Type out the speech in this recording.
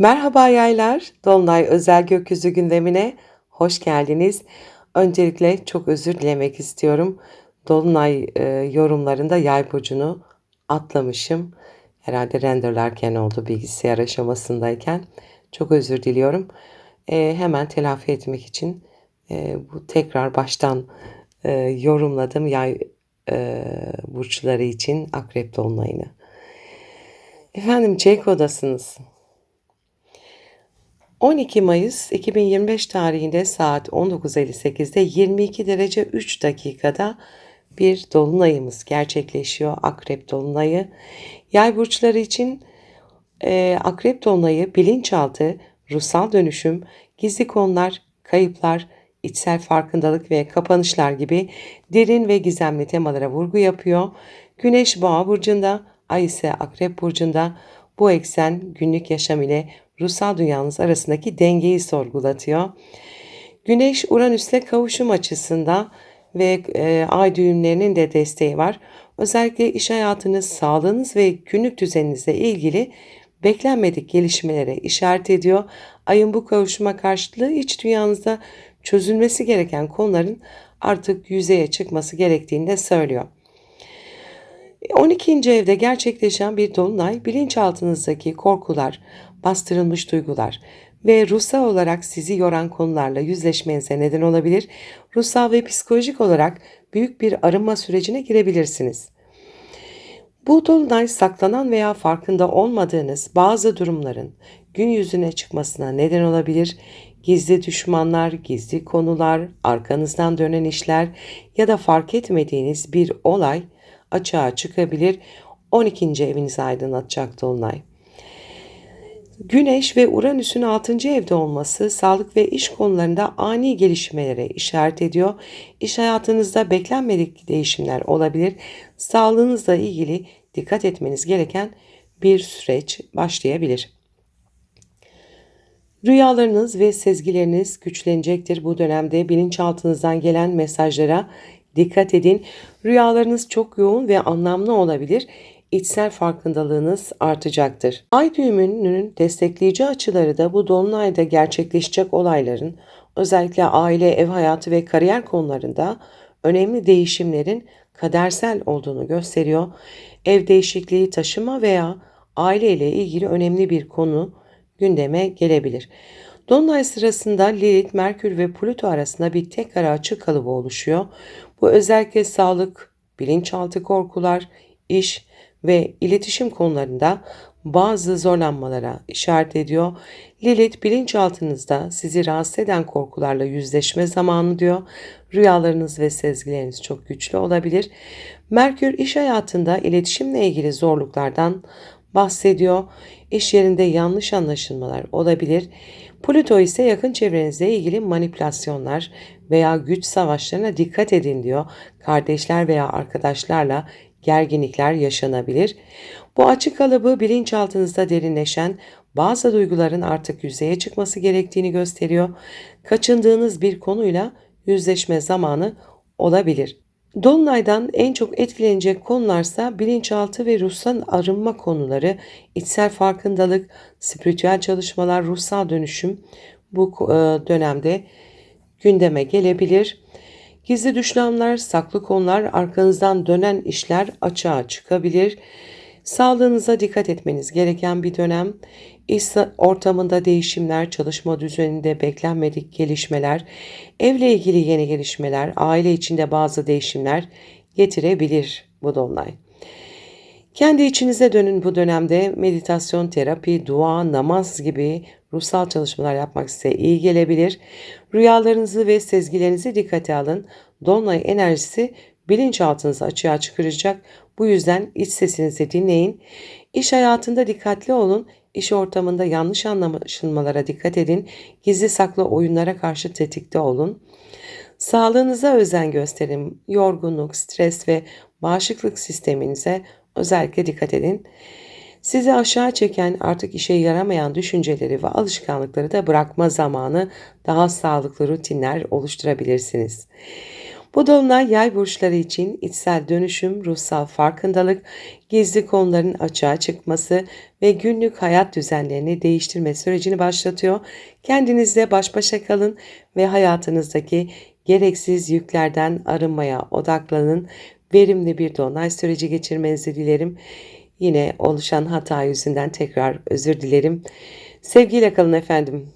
Merhaba yaylar, Dolunay Özel Gökyüzü gündemine hoş geldiniz. Öncelikle çok özür dilemek istiyorum. Dolunay e, yorumlarında yay burcunu atlamışım. Herhalde renderlerken oldu bilgisayar aşamasındayken. Çok özür diliyorum. E, hemen telafi etmek için e, bu tekrar baştan e, yorumladım yay e, burçları için akrep dolunayını. Efendim çek odasınız. 12 Mayıs 2025 tarihinde saat 19.58'de 22 derece 3 dakikada bir dolunayımız gerçekleşiyor. Akrep dolunayı. Yay burçları için e, akrep dolunayı bilinçaltı, ruhsal dönüşüm, gizli konular, kayıplar, içsel farkındalık ve kapanışlar gibi derin ve gizemli temalara vurgu yapıyor. Güneş boğa burcunda, ay ise akrep burcunda bu eksen günlük yaşam ile ruhsal dünyanız arasındaki dengeyi sorgulatıyor. Güneş Uranüs'le kavuşum açısında ve e, ay düğümlerinin de desteği var. Özellikle iş hayatınız, sağlığınız ve günlük düzeninizle ilgili beklenmedik gelişmelere işaret ediyor. Ayın bu kavuşuma karşılığı iç dünyanızda çözülmesi gereken konuların artık yüzeye çıkması gerektiğini de söylüyor. 12. evde gerçekleşen bir dolunay bilinçaltınızdaki korkular, bastırılmış duygular ve ruhsal olarak sizi yoran konularla yüzleşmenize neden olabilir. Ruhsal ve psikolojik olarak büyük bir arınma sürecine girebilirsiniz. Bu dolunay saklanan veya farkında olmadığınız bazı durumların gün yüzüne çıkmasına neden olabilir. Gizli düşmanlar, gizli konular, arkanızdan dönen işler ya da fark etmediğiniz bir olay açığa çıkabilir. 12. evinizi aydınlatacak dolunay. Güneş ve Uranüs'ün 6. evde olması sağlık ve iş konularında ani gelişmelere işaret ediyor. İş hayatınızda beklenmedik değişimler olabilir. Sağlığınızla ilgili dikkat etmeniz gereken bir süreç başlayabilir. Rüyalarınız ve sezgileriniz güçlenecektir. Bu dönemde bilinçaltınızdan gelen mesajlara dikkat edin. Rüyalarınız çok yoğun ve anlamlı olabilir içsel farkındalığınız artacaktır. Ay düğümünün destekleyici açıları da bu dolunayda gerçekleşecek olayların özellikle aile, ev hayatı ve kariyer konularında önemli değişimlerin kadersel olduğunu gösteriyor. Ev değişikliği, taşıma veya aile ile ilgili önemli bir konu gündeme gelebilir. Dolunay sırasında Lilith, Merkür ve Plüto arasında bir tek ara açık kalıbı oluşuyor. Bu özellikle sağlık, bilinçaltı korkular, iş, ve iletişim konularında bazı zorlanmalara işaret ediyor. Lilith bilinçaltınızda sizi rahatsız eden korkularla yüzleşme zamanı diyor. Rüyalarınız ve sezgileriniz çok güçlü olabilir. Merkür iş hayatında iletişimle ilgili zorluklardan bahsediyor. İş yerinde yanlış anlaşılmalar olabilir. Plüto ise yakın çevrenizle ilgili manipülasyonlar veya güç savaşlarına dikkat edin diyor. Kardeşler veya arkadaşlarla gerginlikler yaşanabilir. Bu açık kalıbı bilinçaltınızda derinleşen bazı duyguların artık yüzeye çıkması gerektiğini gösteriyor. Kaçındığınız bir konuyla yüzleşme zamanı olabilir. Dolunaydan en çok etkilenecek konularsa bilinçaltı ve ruhsal arınma konuları, içsel farkındalık, spiritüel çalışmalar, ruhsal dönüşüm bu e, dönemde gündeme gelebilir. Gizli düşmanlar, saklı konular, arkanızdan dönen işler açığa çıkabilir. Sağlığınıza dikkat etmeniz gereken bir dönem. İş ortamında değişimler, çalışma düzeninde beklenmedik gelişmeler, evle ilgili yeni gelişmeler, aile içinde bazı değişimler getirebilir bu dolunay. Kendi içinize dönün bu dönemde meditasyon, terapi, dua, namaz gibi ruhsal çalışmalar yapmak size iyi gelebilir. Rüyalarınızı ve sezgilerinizi dikkate alın. Dolunay enerjisi bilinçaltınızı açığa çıkaracak. Bu yüzden iç sesinizi dinleyin. İş hayatında dikkatli olun. İş ortamında yanlış anlaşılmalara dikkat edin. Gizli saklı oyunlara karşı tetikte olun. Sağlığınıza özen gösterin. Yorgunluk, stres ve bağışıklık sisteminize özellikle dikkat edin. Sizi aşağı çeken artık işe yaramayan düşünceleri ve alışkanlıkları da bırakma zamanı daha sağlıklı rutinler oluşturabilirsiniz. Bu dolunay yay burçları için içsel dönüşüm, ruhsal farkındalık, gizli konuların açığa çıkması ve günlük hayat düzenlerini değiştirme sürecini başlatıyor. Kendinizle baş başa kalın ve hayatınızdaki gereksiz yüklerden arınmaya odaklanın. Verimli bir dolunay süreci geçirmenizi dilerim. Yine oluşan hata yüzünden tekrar özür dilerim. Sevgiyle kalın efendim.